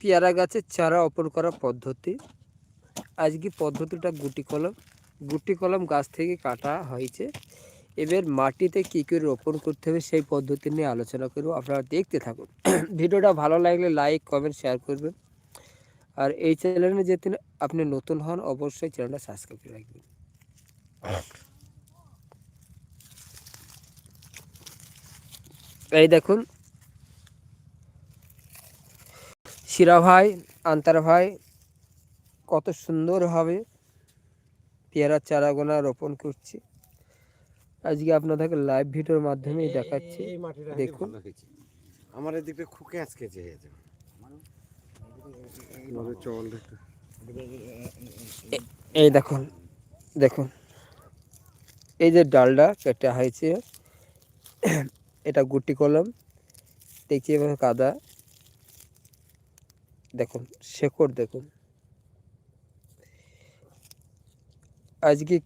পেয়ারা গাছের চারা অপর করার পদ্ধতি। আজকে পদ্ধতিটা গুটি কলম? গুটি কলম গাছ থেকে কাটা হয়েছে। এবার মাটিতে কী করে রোপণ করতে হবে সেই পদ্ধতি নিয়ে আলোচনা করব। আপনারা দেখতে থাকুন। ভিডিওটা ভালো লাগলে লাইক, কমেন্ট, শেয়ার করবেন। আর এই চ্যানেলে যদি আপনি নতুন হন, অবশ্যই চ্যানেলটা সাবস্ক্রাইব করে রাখবেন। এই দেখুন শিরা ভাই আন্তার ভাই কত সুন্দরভাবে পেয়ারার চারাগোনা রোপণ করছি। আজকে আপনাদেরকে লাইভ ভিডিওর মাধ্যমে দেখাচ্ছি। দেখুন। আমার যেয়েছে চল একটু এই দেখুন দেখুন। এই যে ডালটা কেটে হয়েছে এটা গুটি কলম দেখছি এভাবে কাদা। দেখুন শেকড় দেখুন। আজকে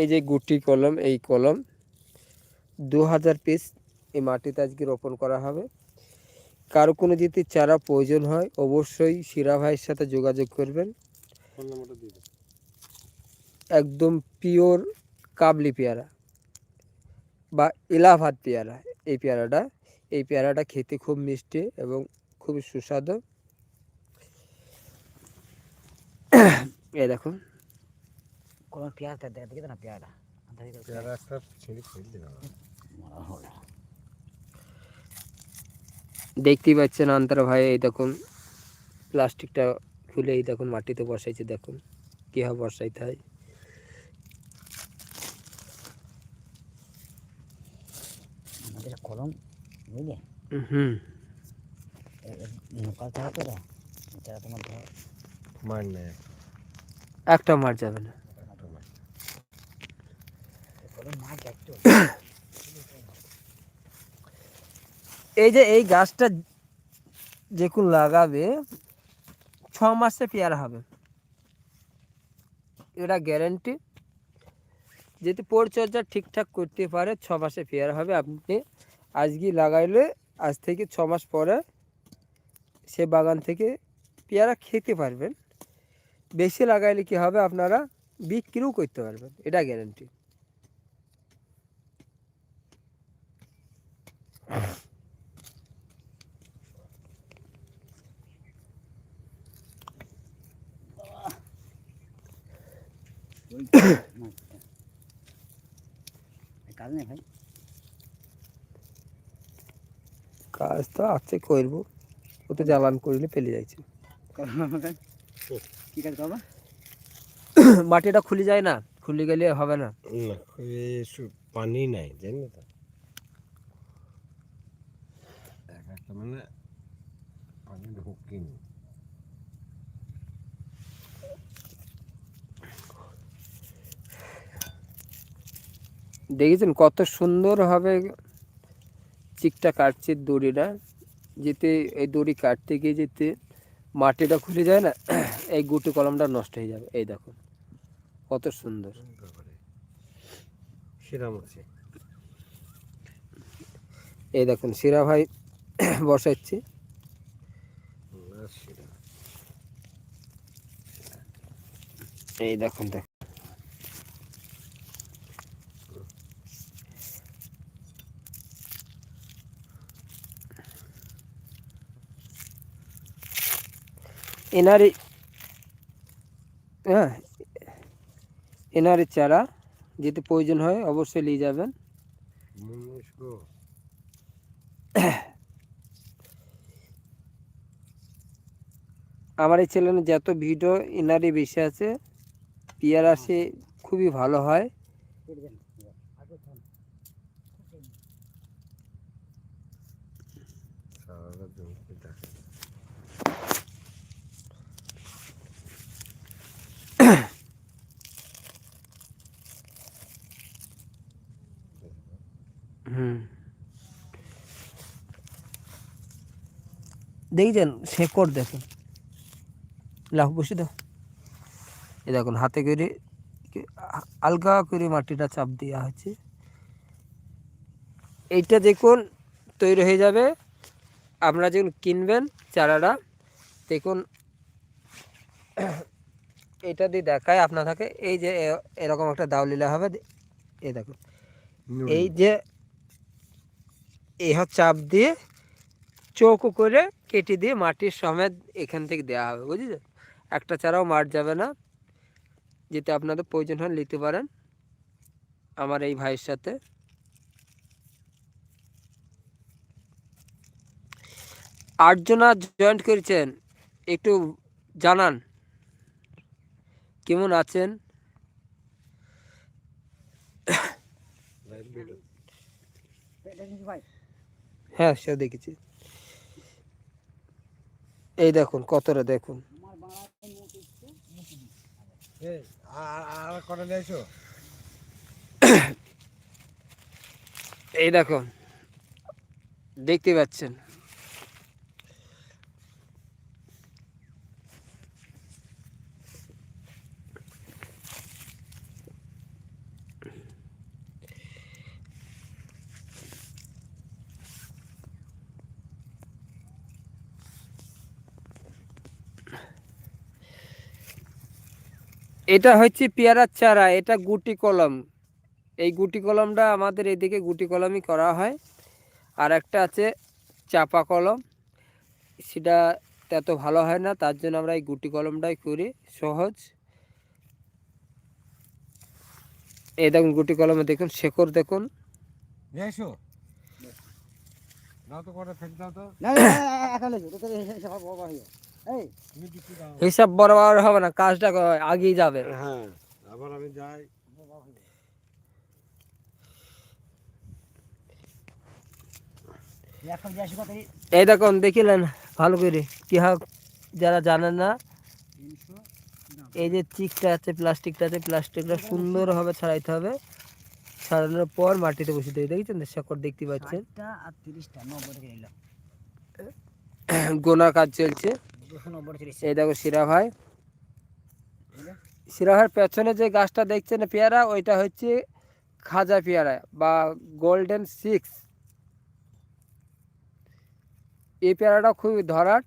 এই যে গুটি কলম এই কলম দু হাজার পিস এই মাটিতে আজকে রোপণ করা হবে। কারও কোনো যদি চারা প্রয়োজন হয় অবশ্যই শিরা ভাইয়ের সাথে যোগাযোগ করবেন। একদম পিওর কাবলি পেয়ারা বা এলাহাবাদ পেয়ারা এই পেয়ারাটা। এই পেয়ারাটা খেতে খুব মিষ্টি এবং খুবই সুস্বাদু। এই দেখুন কোনো পেঁয়াজ দেখা দেখে না পেয়ারা পেয়ারা একটা ছেড়ে ফেল দিলাম। দেখতেই পাচ্ছেন আন্তর ভাই এই দেখুন প্লাস্টিকটা খুলে এই দেখুন মাটিতে বসাইছে দেখুন কীভাবে বসাইতে হয়। আমাদের কলম বুঝলে? হুম। লোকাল ছাড়া তো তোমার ধর মার নেই একটা মার যাবে না। এই যে এই গাছটা যখন লাগাবে ছ মাসে পেয়ারা হবে। এটা গ্যারেন্টি যদি পরিচর্যা ঠিকঠাক করতে পারে ছ মাসে পেয়ারা হবে। আপনি আজকে লাগাইলে আজ থেকে ছ মাস পরে সে বাগান থেকে পেয়ারা খেতে পারবেন। বেশি লাগাইলে কি হবে? আপনারা বিক্রিও করতে পারবেন। এটা গ্যারেন্টি কাজ তো আছে, করব। ও তো জ্বালান করলে পেলে যাইছে কী কাজ করবা মাটিটা খুলে যায় না খুলে গেলে হবে না। না পানি নাই জানি তো। একটা মানে পানি ঢুকিনি দেখেছেন কত সুন্দরভাবে চিকটা কাটছে দড়িটা যেতে এই দড়ি কাটতে গিয়ে যেতে। মাটিটা খুলে যায় না এই গুটি কলমটা নষ্ট হয়ে যাবে। এই দেখো কত সুন্দর। এই দেখুন শিরা ভাই বসাচ্ছি। এই দেখুন দেখ এনারই হ্যাঁ এনারই চারা যেতে প্রয়োজন হয় অবশ্যই নিয়ে যাবেন। আমার এই চ্যানেলে যত ভিডিও এনারই বেশি আছে পিয়ার আসে খুবই ভালো হয় সারা জমিতে দেখে হুম দেখছেন শেকড় দেখুন। লাভ বসে দাও। এ দেখুন হাতে করে আলগা করে মাটিটা চাপ দেওয়া হচ্ছে এইটা দেখুন তৈরি হয়ে যাবে। আপনারা যখন কিনবেন চারাটা দেখুন এটা দিয়ে দেখায় আপনার থাকে এই যে এরকম একটা দাও দাউলিলা হবে এ দেখুন। এই যে এই চাপ দিয়ে চৌকো করে কেটে দিয়ে মাটির সমেত এখান থেকে দেওয়া হবে বুঝেছেন একটা চারাও মার যাবে না। যেতে আপনাদের প্রয়োজন হয় নিতে পারেন আমার এই ভাইয়ের সাথে। আটজনা জয়েন্ট করেছেন একটু জানান। কেমন আছেন? ভাই হ্যাঁ সে দেখেছি। এই দেখুন কতটা দেখুন। এই দেখুন দেখতে পাচ্ছেন। এটা হচ্ছে পেয়ারার চারা এটা গুটি কলম। এই গুটি কলমটা আমাদের এদিকে গুটি কলমই করা হয়। আর একটা আছে চাপা কলম। সেটা তত ভালো হয় না তার জন্য আমরা এই গুটি কলমটাই করি সহজ। এই দেখুন গুটি কলমে দেখুন শেকড় দেখুন। নাও তো হিসাব বরাবর হবে না কাজটা আগেই যাবে। হ্যাঁ আবার আমি যাই। এই দেখুন দেখিলেন ভালো করে। কি হোক যারা জানেন না এই যে চিকটা আছে প্লাস্টিকটা আছে প্লাস্টিকটা সুন্দরভাবে ছাড়াইতে হবে। ছাড়ানোর পর মাটিতে বসে দেবে। দেখছেন শেকড় দেখতে পাচ্ছেন? গোনার কাজ চলছে। এই দেখো শিরা ভাই। শিরা ভাইয়ের পেছনে যে গাছটা দেখছেন পেয়ারা, ওইটা হচ্ছে খাজা পেয়ারা বা গোল্ডেন সিক্স এই পেয়ারাটা খুবই ধরাট,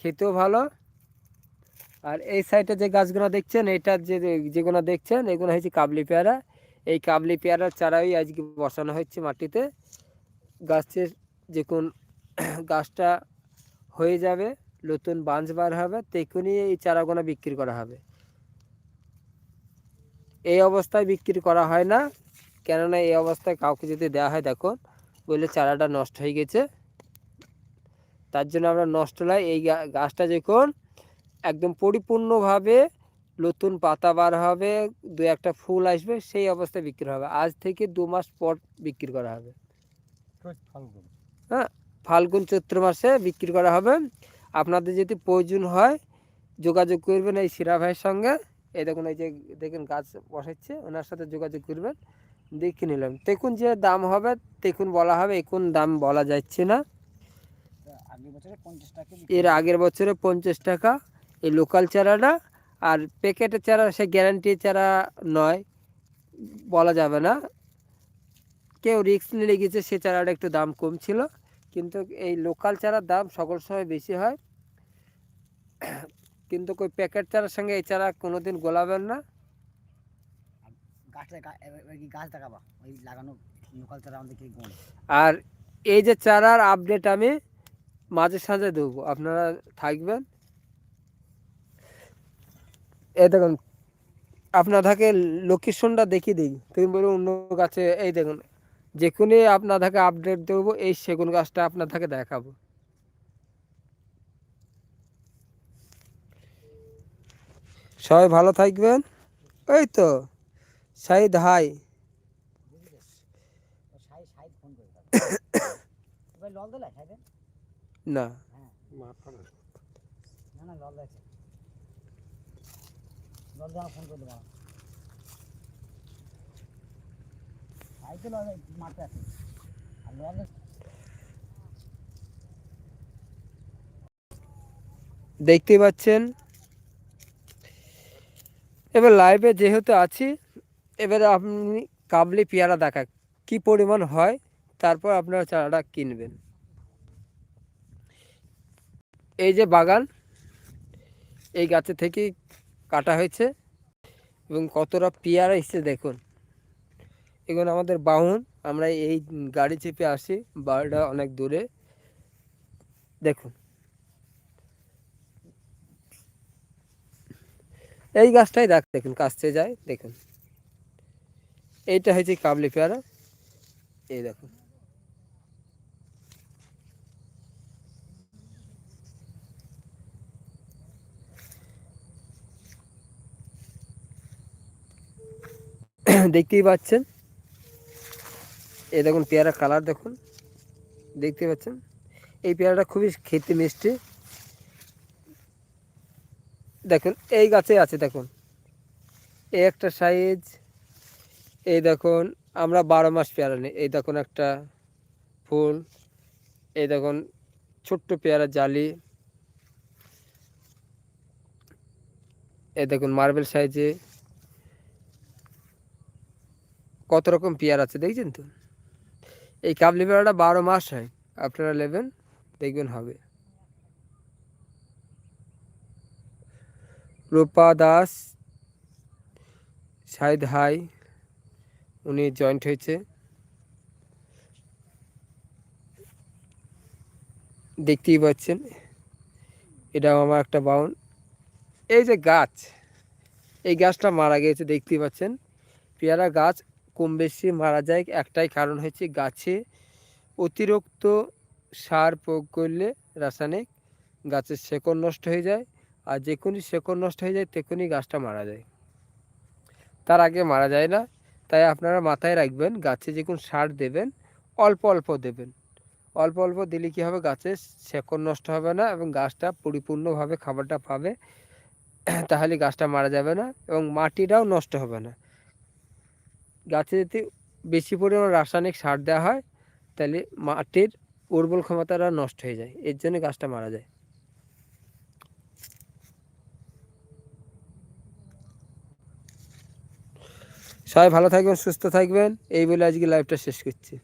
খেতেও ভালো। আর এই সাইডে যে গাছগুলো দেখছেন এটা যে যেগুলো দেখছেন, এগুলো হচ্ছে কাবলি পেয়ারা। এই কাবলি পেয়ারার চারাই আজকে বসানো হচ্ছে মাটিতে। গাছের যে কোন গাছটা হয়ে যাবে নতুন বাঞ্চ বার হবে তখনই এই চারাগুলো বিক্রি করা হবে। এই অবস্থায় বিক্রি করা হয় না কেননা এই অবস্থায় কাউকে যদি দেওয়া হয় দেখুন বললে চারাটা নষ্ট হয়ে গেছে। তার জন্য আমরা নষ্ট নয় এই গাছটা যখন একদম পরিপূর্ণভাবে নতুন পাতা বার হবে দু একটা ফুল আসবে সেই অবস্থায় বিক্রি হবে। আজ থেকে দু মাস পর বিক্রি করা হবে। ফাল্গুন। ফাল্গুন চৈত্র মাসে বিক্রি করা হবে। আপনাদের যদি প্রয়োজন হয়, যোগাযোগ করবেন এই শিরা ভাইয়ের সঙ্গে। এই দেখুন, এই যে দেখুন গাছ বসাচ্ছে, ওনার সাথে যোগাযোগ করবেন। দেখে নিলাম। দেখুন যে দাম হবে, দেখুন বলা হবে এখন দাম বলা যাচ্ছে না। এর আগের বছরে পঞ্চাশ টাকা, এই লোকাল চারাটা, আর প্যাকেটের চারা, সে গ্যারান্টি চারা নয়, বলা যাবে না। কেউ রিস্ক নিয়ে গেছে, সে চারাটা একটু দাম কম ছিল। কিন্তু এই লোকাল চারার দাম সকল সময় বেশি হয়। কিন্তু ওই প্যাকেট চারার সঙ্গে এই চারা কোনোদিন গোলাবেন না। গাছ দেখাবা? ওই লাগানো লোকাল চারা আমাদের আর এই যে চারার আপডেট আমি মাঝে সাঝে দেবো আপনারা থাকবেন। এই দেখুন আপনার থাকে লোকেশনটা দেখিয়ে দিই। তুমি বলুন অন্য গাছে এই দেখুন যেখানে আপনাদেরকে আপডেট দেবো এই সেগুন গাছটা আপনাদেরকে দেখাবো। সবাই ভালো থাকবেন। এই তো সাইদ হাই। না। মাথা না না লল ফোন করে দেবো সাইড তো লল মারতে আছে আর লল দেখতে পাচ্ছেন। এবার লাইভে যেহেতু আছি, এবারে আপনি কাবলি পেয়ারা দেখা, কি পরিমাণ হয়, তারপর আপনারা চারাটা কিনবেন। এই যে বাগান, এই গাছে থেকেই কাটা হয়েছে এবং কতটা পেয়ারা এসছে দেখুন। এগুলো আমাদের বাহন, আমরা এই গাড়ি চেপে আসি, বাড়িটা অনেক দূরে। দেখুন। এই গাছটাই দেখ, দেখুন কাছতে যায়, দেখুন। এইটা হয়েছে কাবলি পেয়ারা। এই দেখুন। দেখতেই পাচ্ছেন? এই দেখুন পেয়ারা কালার দেখুন। দেখতে পাচ্ছেন? এই পেয়ারাটা খুবই খেতে মিষ্টি। দেখুন, এই গাছে আছে দেখুন। এই একটা সাইজ। এই দেখুন, আমরা বারো মাস পেয়ারা নিই। এই দেখুন একটা ফুল। এই দেখুন, ছোট্ট পেয়ারা জালি। এই দেখুন, মার্বেল সাইজে। কত রকম পেয়ার আছে, দেখছেন তো? এই কাবলি পেয়ারাটা বারো মাস হয়। আপনারা নেবেন দেখবেন হবে। রূপা দাস, সাইদ হাই, উনি জয়েন্ট হয়েছে। দেখতেই পাচ্ছেন, এটাও আমার একটা বাউন এই যে গাছ, এই গাছটা মারা গিয়েছে, দেখতেই পাচ্ছেন। পেয়ারা গাছ কম বেশি মারা যায়। একটাই কারণ হচ্ছে গাছে অতিরিক্ত সার প্রয়োগ করলে রাসায়নিক গাছের শেকড় নষ্ট হয়ে যায় আর যেখনই শেকড় নষ্ট হয়ে যায় তেখনই গাছটা মারা যায়। তার আগে মারা যায় না। তাই আপনারা মাথায় রাখবেন, গাছে যখন সার দেবেন, অল্প অল্প দেবেন। অল্প অল্প দিলে কী হবে? গাছের শেকড় নষ্ট হবে না এবং গাছটা পরিপূর্ণভাবে খাবারটা পাবে। তাহলে গাছটা মারা যাবে না এবং মাটিটাও নষ্ট হবে না। গাছে যদি বেশি পরিমাণ রাসায়নিক সার দেওয়া হয়, তাহলে মাটির উর্বর ক্ষমতাটা নষ্ট হয়ে যায়। এর জন্য গাছটা মারা যায়। সবাই ভালো থাকবেন, সুস্থ থাকবেন। এই বলে আজকে লাইভটা শেষ করছি।